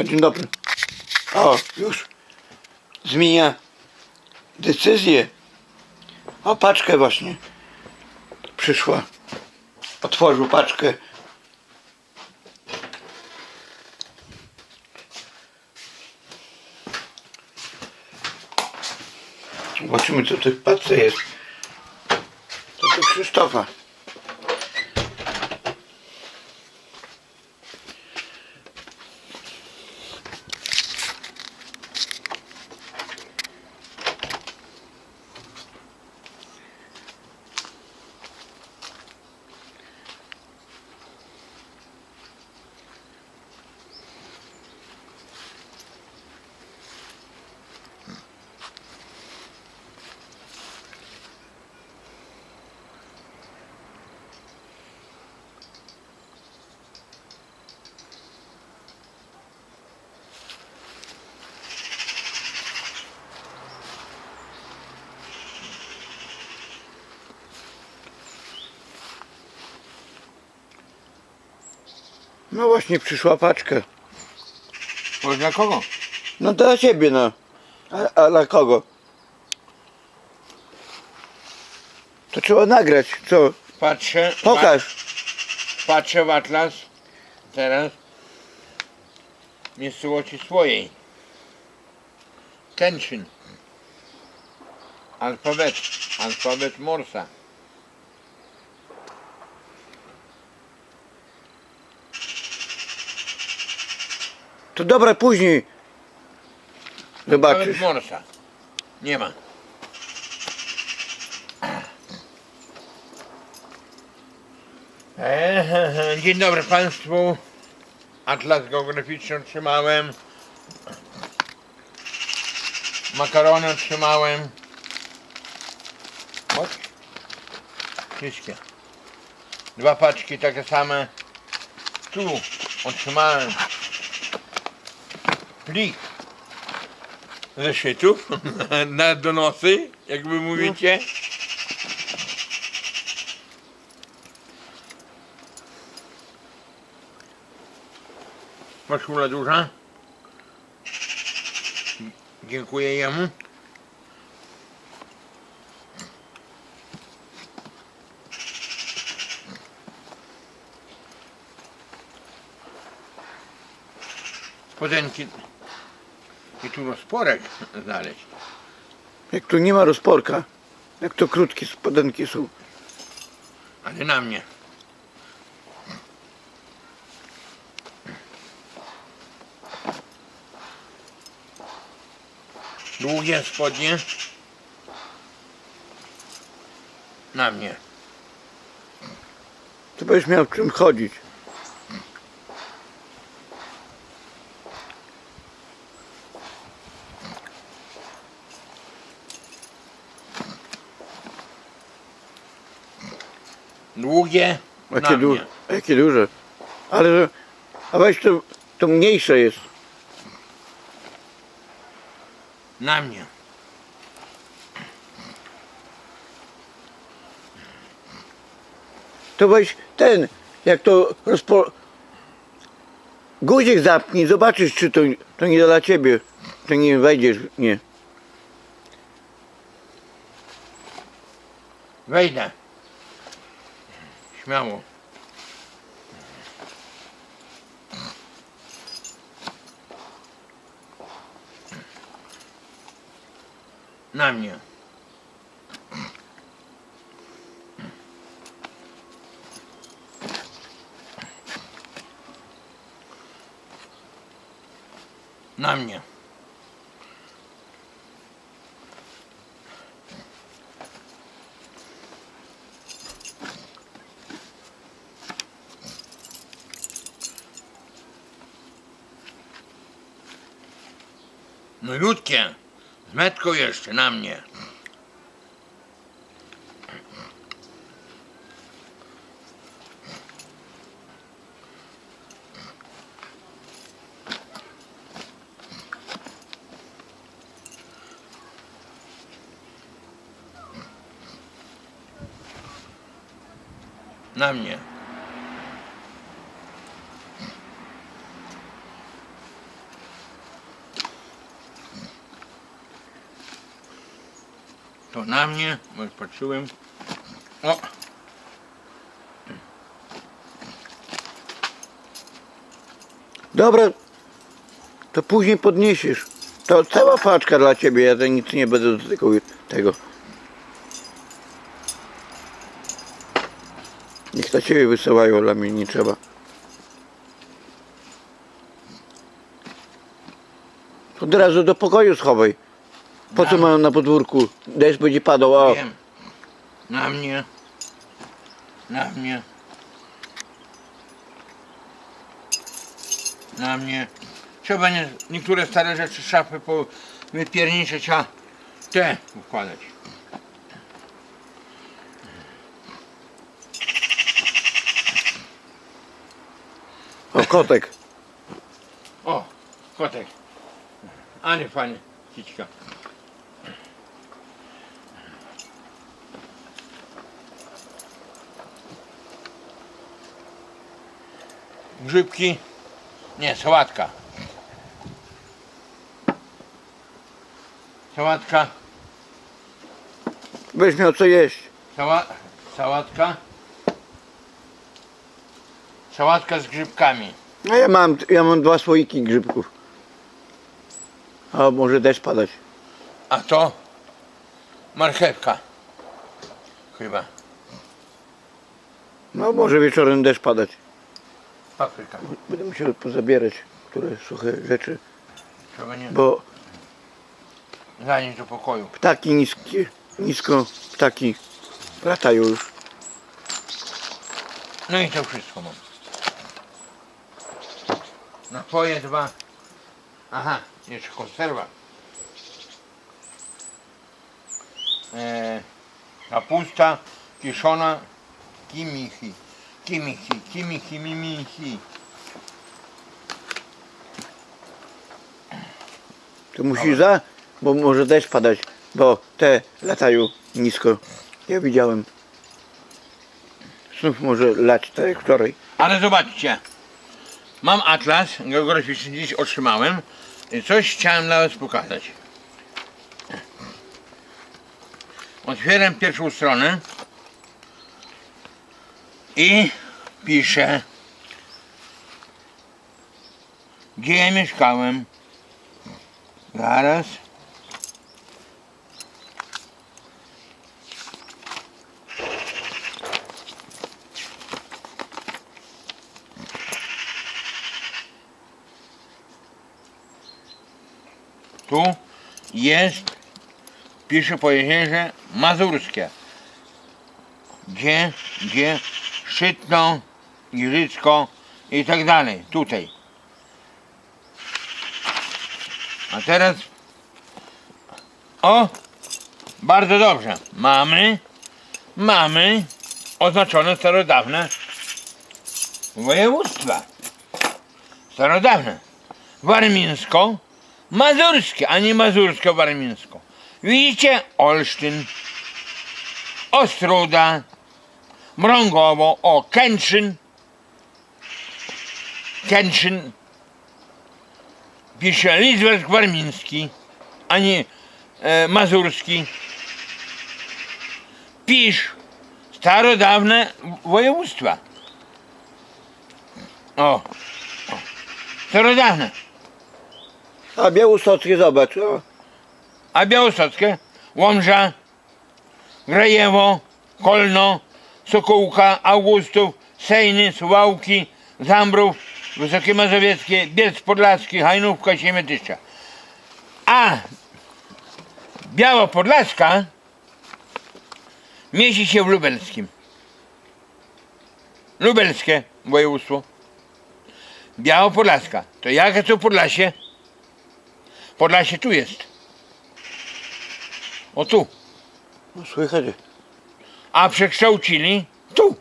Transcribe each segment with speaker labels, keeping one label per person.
Speaker 1: A, Dzień dobry. O, już zmienia decyzję. O, paczkę właśnie przyszła. Otworzył paczkę. Zobaczymy, co w tej paczce jest. To do Krzysztofa. No właśnie przyszła paczka.
Speaker 2: To dla kogo?
Speaker 1: No dla ciebie no. A, a dla kogo? To trzeba nagrać, co?
Speaker 2: Patrzę,
Speaker 1: Pokaż.
Speaker 2: Pa, patrzę w atlas teraz miejscowości swojej. Kęczyn. Alfabet. Alfabet Morsa.
Speaker 1: To dobra, później. Zobaczysz.
Speaker 2: Alfabet Morsa. Nie ma. Eee, Dzień dobry Państwu. Atlas geograficzny otrzymałem. Makarony otrzymałem. Chodź. Wszystkie. Dwa paczki takie same. Tu otrzymałem plik zeszytów na donosy, jak wy mówicie. Koszula duża. Dziękuję jemu. Spodenki i tu rozporek znaleźć.
Speaker 1: Jak tu nie ma rozporka. Jak to krótkie spodenki są.
Speaker 2: Ale na mnie. Długie spodnie. Na mnie.
Speaker 1: To będziesz miał w czym chodzić.
Speaker 2: Długie.
Speaker 1: Jakie,
Speaker 2: na
Speaker 1: du-
Speaker 2: mnie.
Speaker 1: jakie duże. Ale że- a weź to, to mniejsze jest.
Speaker 2: Na mnie.
Speaker 1: To weź ten, jak to rozpo... Guzik zapnij, zobaczysz czy to, to nie dla ciebie. To nie wejdziesz, nie.
Speaker 2: Wejdę. Śmiało. Na mnie. Na mnie. No ludkie. Z metką jeszcze na mnie. Na mnie. To na mnie, bo już patrzyłem. O,
Speaker 1: Dobra, to później podniesiesz. To cała paczka dla ciebie, ja to nic nie będę dotykał tego. Niech na ciebie wysyłają, dla mnie nie trzeba. Od razu do pokoju schowaj. Po co mają na podwórku? Deszcz będzie padał, o.
Speaker 2: wiem. Na mnie. Na mnie. Na mnie. Trzeba nie, niektóre stare rzeczy szafy po wypierniczeć, a te układać.
Speaker 1: O, kotek.
Speaker 2: O, kotek. Ale fajnie, kiczka. Grzybki. Nie, sałatka. Sałatka.
Speaker 1: Będziesz miał co jeść.
Speaker 2: Sała, sałatka. Sałatka z grzybkami.
Speaker 1: A ja mam, ja mam dwa słoiki grzybków. A może deszcz padać.
Speaker 2: A to marchewka. Chyba.
Speaker 1: No może wieczorem deszcz padać.
Speaker 2: Papryka.
Speaker 1: Będę musiał pozabierać które suche rzeczy,
Speaker 2: Trzeba nie
Speaker 1: bo
Speaker 2: zanieść do pokoju.
Speaker 1: ptaki niskie, nisko ptaki latają już.
Speaker 2: No i to wszystko mam. Napoje dwa. Aha, jeszcze konserwa. E, kapusta kiszona kimichi. Kimichi, kimichi, mimichi.
Speaker 1: To musisz za, bo może deszcz padać, bo te latają nisko. Ja widziałem. Znów może lać tak jak wczoraj.
Speaker 2: Ale zobaczcie. Mam atlas geograficzny, dziś otrzymałem. I coś chciałem dla Was pokazać. Otwieram pierwszą stronę i piszę gdzie mieszkałem. Zaraz. Tu jest, pisze pojezierze mazurskie. Gdzie, gdzie, Szczytno, Giżycko i tak dalej. Tutaj. A teraz, o, bardzo dobrze. Mamy, mamy oznaczone starodawne województwa. Starodawne. Warmińsko, Mazurskie, a nie Mazursko-Warmińsko. Widzicie? Olsztyn, Ostruda, Mrągowo, o Kętrzyn, Kętrzyn, pisze Lizwersk Warmiński, a nie e, Mazurski. Pisz starodawne województwa. O, o. starodawne.
Speaker 1: A białostockie zobacz. O.
Speaker 2: A białostockie? Łomża, Grajewo, Kolno, Sokołka, Augustów, Sejny, Suwałki, Zambrów, Wysokie Mazowieckie, Bielsk Podlaski, Hajnówka, Siemiatycza. A Biała Podlaska mieści się w Lubelskim. Lubelskie województwo. Biała Podlaska. To jakie to Podlasie? Podlasie tu jest. O tu.
Speaker 1: No, słychać.
Speaker 2: A przekształcili tu.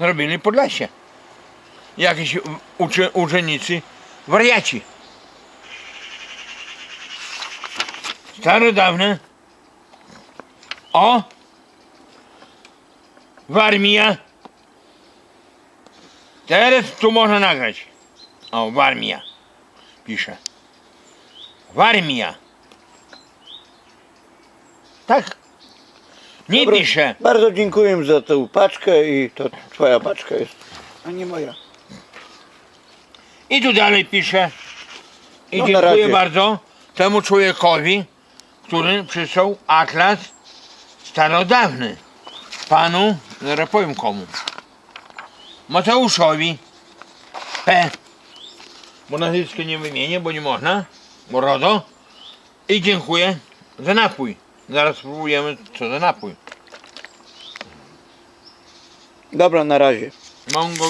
Speaker 2: Zrobili Podlasie. Jakieś uczy, uczennicy wariaci. Starodawne. O! Warmia. Teraz tu można nagrać. O, Warmia. Pisze. Warmia. Tak. Nie
Speaker 1: Dobra,
Speaker 2: pisze.
Speaker 1: Bardzo dziękuję za tą paczkę i to twoja paczka jest, a nie moja.
Speaker 2: I tu dalej pisze. I
Speaker 1: No, na
Speaker 2: dziękuję
Speaker 1: razie.
Speaker 2: bardzo temu człowiekowi, który przysłał atlas starodawny. Panu, zaraz powiem komu. Mateuszowi P. Bo nazwisko nie wymienię, bo nie można. Bo RODO. I dziękuję za napój. Zaraz spróbujemy co za napój.
Speaker 1: Dobra, na razie.
Speaker 2: Mam go